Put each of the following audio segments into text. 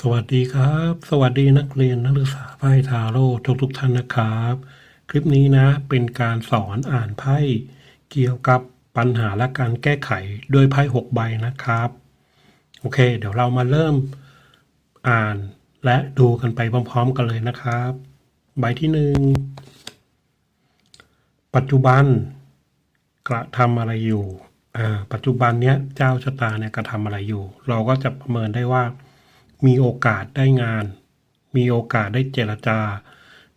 สวัสดีครับ สวัสดีนักเรียนนักศึกษาไพ่ทาโร่ทุกทุกท่านนะครับ คลิปนี้นะเป็นการสอนอ่านไพ่เกี่ยวกับปัญหาและการแก้ไขด้วยไพ่หกใบนะครับ โอเค เดี๋ยวเรามาเริ่มอ่านและดูกันไปพร้อมๆกันเลยนะครับ ใบที่หนึ่งปัจจุบันกระทำอะไรอยู่ อ่า ปัจจุบันเนี้ยเจ้าชะตาเนี่ยกระทำอะไรอยู่ เราก็จะประเมินได้ว่า มีโอกาสได้งาน มีโอกาสได้เจรจา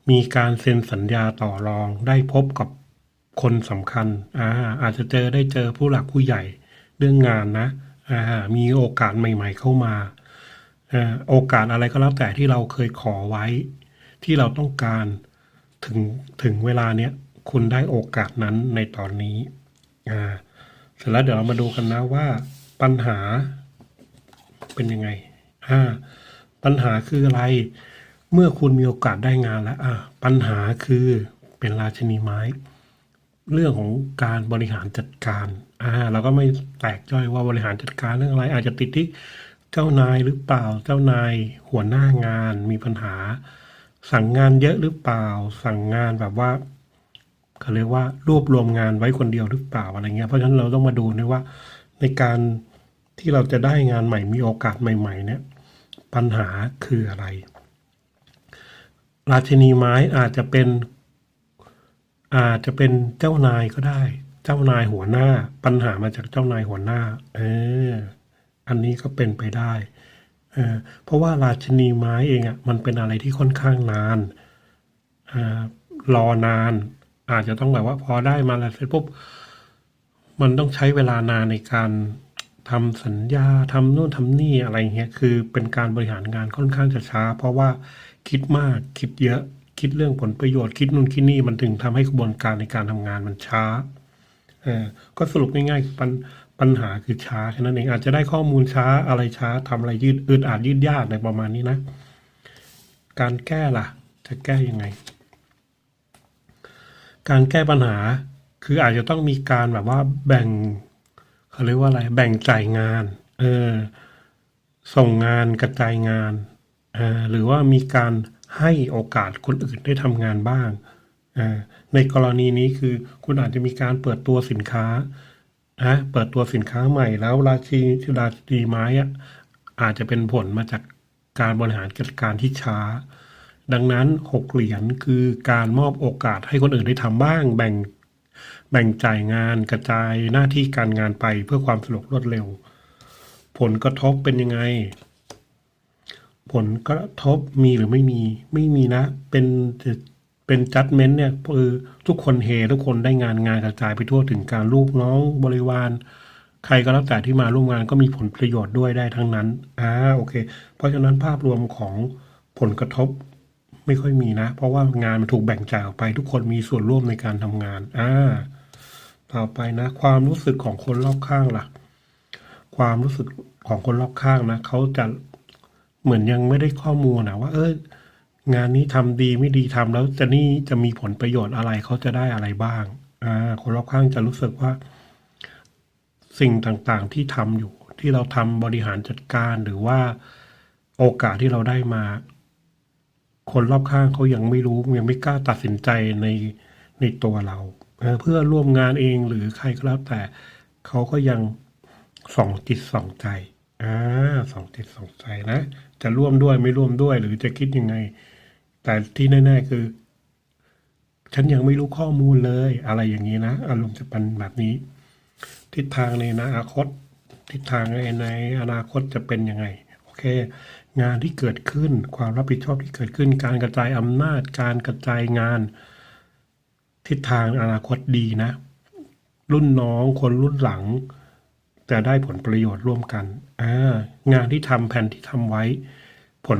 มีการเซ็นสัญญาต่อรอง ได้พบกับคนสำคัญอาอาจจะเจอได้เจอผู้หลักผู้ใหญ่เรื่องงานนะอามีโอกาสใหม่ ๆ เข้ามาอ่าโอกาสอะไรก็แล้วแต่ที่เราเคยขอไว้ ที่เราต้องการถึงถึงเวลาเนี้ยคุณได้โอกาสนั้นในตอนนี้อ่าเสร็จแล้วเดี๋ยวเรามาดูกันนะว่าปัญหาเป็นยังไงาปัญหาคืออะไร เมื่อคุณมีโอกาสได้งานแล้วอ่าปัญหาคือเป็นราชนีไม้ เรื่องของการบริหารจัดการอ่าเราก็ไม่แตกจ้อยว่าบริหารจัดการเรื่องอะไร อาจจะติดที่เจ้านายหรือเปล่า เจ้านายหัวหน้างานมีปัญหา สั่งงานเยอะหรือเปล่า สั่งงานแบบว่าเขาเรียกว่ารวบรวมงานไว้คนเดียวหรือเปล่าอะไรเงี้ยเพราะฉะนั้นเราต้องมาดูด้วยว่า ในการที่เราจะได้งานใหม่มีโอกาสใหม่ ๆ เนี่ย ปัญหาคืออะไร ราชินีไม้อาจจะเป็นอาจจะเป็นเจ้านายก็ได้ เจ้านายหัวหน้า ปัญหามาจากเจ้านายหัวหน้า เออ อันนี้ก็เป็นไปได้ เออเพราะว่าราชินีไม้เองอะ่ะ มันเป็นอะไรที่ค่อนข้างนานอ่ารอนาน อาจจะต้องแบบว่าพอได้มาแล้วเสร็จปุ๊บมันต้องใช้เวลานานในการ ทำสัญญาทำนู่นทำนี่อะไรเงี้ยคือเป็นการบริหารงานค่อนข้างจะช้า เพราะว่าคิดมากคิดเยอะคิดเรื่องผลประโยชน์คิดนู่นคิดนี่มันถึงทำให้กระบวนการในการทำงานมันช้าเออก็สรุปง่ายๆปัญปัญหาคือช้าแค่นั้นเองอาจจะได้ข้อมูลช้าอะไรช้าทำอะไรยืดอึดอาจยืดยากในประมาณนี้นะ การแก้ล่ะ จะแก้ยังไง การแก้ปัญหาคืออาจจะต้องมีการแบบว่าแบ่ง เขาเรียกว่าอะไรแบ่งจ่ายงานเออส่งงานกระจายงานอ่าหรือว่ามีการให้โอกาสคนอื่นได้ทำงานบ้างอ่าในกรณีนี้คือคุณอาจจะมีการเปิดตัวสินค้านะเปิดตัวสินค้าใหม่แล้วราชีราชีไม้อะอาจจะเป็นผลมาจากการบริหารจัดการที่ช้า ดังนั้นหกเหรียญคือการมอบโอกาสให้คนอื่นได้ทำบ้าง แบ่ง แบ่งจ่ายงานกระจายหน้าที่การงานไปเพื่อความสะดวกรวดเร็ว ผลกระทบเป็นยังไง ผลกระทบมีหรือไม่มีไม่มีนะ เป็นเป็นจัดเมนต์เนี่ยคือทุกคนเฮทุกคนได้งานงานกระจายไปทั่วถึงการลูกน้องบริวารใครก็แล้วแต่ที่มาร่วมงานก็มีผลประโยชน์ด้วยได้ทั้งนั้นอ่าโอเค เพราะฉะนั้นภาพรวมของผลกระทบ ไม่ค่อยมีนะ เพราะว่างานมันถูกแบ่งจ่ายออกไป ทุกคนมีส่วนร่วมในการทำงาน อ่า ต่อไปนะ ความรู้สึกของคนรอบข้างล่ะ ความรู้สึกของคนรอบข้างนะเขาจะเหมือนยังไม่ได้ข้อมูลนะว่า เอองานนี้ทำดีไม่ดีทำแล้วจะนี่จะมีผลประโยชน์อะไรเขาจะได้อะไรบ้าง อ่า คนรอบข้างจะรู้สึกว่า สิ่งต่างๆที่ทำอยู่ ที่เราทำบริหารจัดการหรือว่าโอกาสที่เราได้มา คนรอบข้างเขายังไม่รู้ยังไม่กล้าตัดสินใจในในตัวเราเพื่อร่วมงานเองหรือใครก็แล้วแต่เขาก็ยังส่องจิตส่องใจอ่าส่องจิตส่องใจนะ จะร่วมด้วยไม่ร่วมด้วย หรือจะคิดยังไง แต่ที่แน่ๆคือ ฉันยังไม่รู้ข้อมูลเลย อะไรอย่างนี้นะอารมณ์จะเป็นแบบนี้ ทิศทางในอนาคต ทิศทางในในอนาคตจะเป็นยังไง โอเค งานที่เกิดขึ้น ความรับผิดชอบที่เกิดขึ้น การกระจายอำนาจ การกระจายงาน ทิศทางอนาคตดีนะ รุ่นน้องคนรุ่นหลัง จะได้ผลประโยชน์ร่วมกันอ่างานที่ทำแผนที่ทำไว้ ผล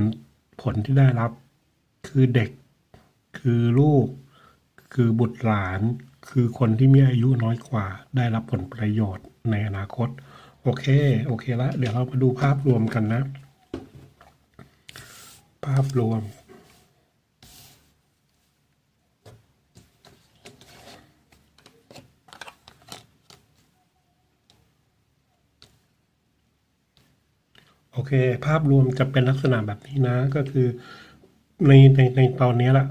ผลที่ได้รับ คือเด็ก คือลูก คือบุตรหลาน คือคนที่มีอายุน้อยกว่า ได้รับผลประโยชน์ในอนาคต โอเค โอเคละ เดี๋ยวเรามาดูภาพรวมกันนะาพรวม โอเค ภาพรวมจะเป็นลักษณะแบบนี้นะ ก็คือในในในตอนนี้ละ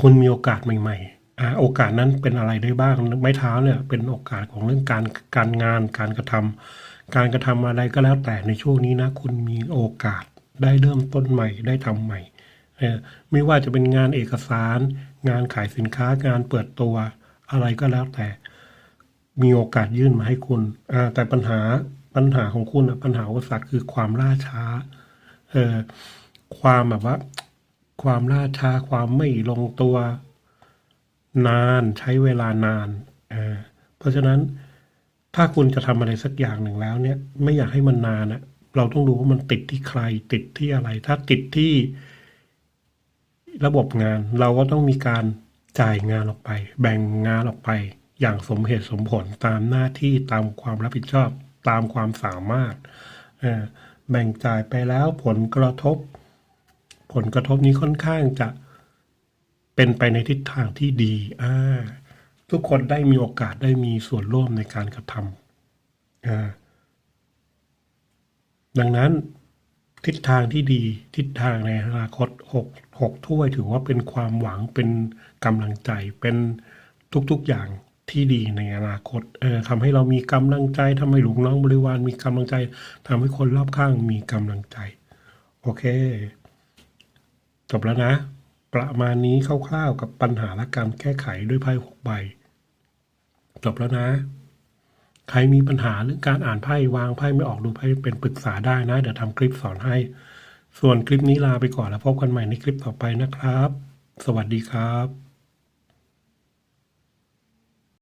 คุณมีโอกาสใหม่ๆอ่าโอกาสนั้นเป็นอะไรได้บ้างไม้เท้าเนี่ย เป็นโอกาสของเรื่องการการงานการกระทำการกระทำอะไรก็แล้วแต่ในช่วงนี้นะ คุณมีโอกาส ได้เริ่มต้นใหม่ได้ทำใหม่ ไม่ว่าจะเป็นงานเอกสาร งานขายสินค้างานเปิดตัวอะไรก็แล้วแต่ มีโอกาสยื่นมาให้คุณ แต่ปัญหาปัญหาของคุณอะปัญหาอุปสรรคคือความล่าช้าความแบบว่า ความล่าช้าความไม่ลงตัว นานใช้เวลานานเเพราะฉะนั้นถ้าคุณจะทำอะไรสักอย่างหนึ่งแล้วเนี่ย ไม่อยากให้มันนานนะ เราต้องดูว่ามันติดที่ใคร ติดที่อะไร ถ้าติดที่ระบบงาน เราก็ต้องมีการจ่ายงานออกไป แบ่งงานออกไป อย่างสมเหตุสมผลตามหน้าที่ตามความรับผิดชอบ ตามความสามารถแบ่งจ่ายไปแล้วผลกระทบ ผลกระทบนี้ค่อนข้างจะเป็นไปในทิศทางที่ดีทุกคนได้มีโอกาสได้มีส่วนร่วมในการกระทำ ดังนั้นทิศทางที่ดีทิศทางในอนาคตหกหกถ้วยถือว่าเป็นความหวังเป็นกำลังใจเป็นทุกๆอย่างที่ดีในอนาคตเออทำให้เรามีกำลังใจทำให้ลูกน้องบริวารมีกำลังใจทำให้คนรอบข้างมีกำลังใจ โอเค จบแล้วนะ ประมาณนี้คร่าวๆกับปัญหาและการแก้ไขด้วยไพ่หกใบ จบแล้วนะ ใครมีปัญหาเรื่องการอ่านไพ่วางไพ่ไม่ออกดูไพ่เป็นปรึกษาได้นะ เดี๋ยวทำคลิปสอนให้ ส่วนคลิปนี้ลาไปก่อนแล้วพบกันใหม่ในคลิปต่อไปนะครับ สวัสดีครับ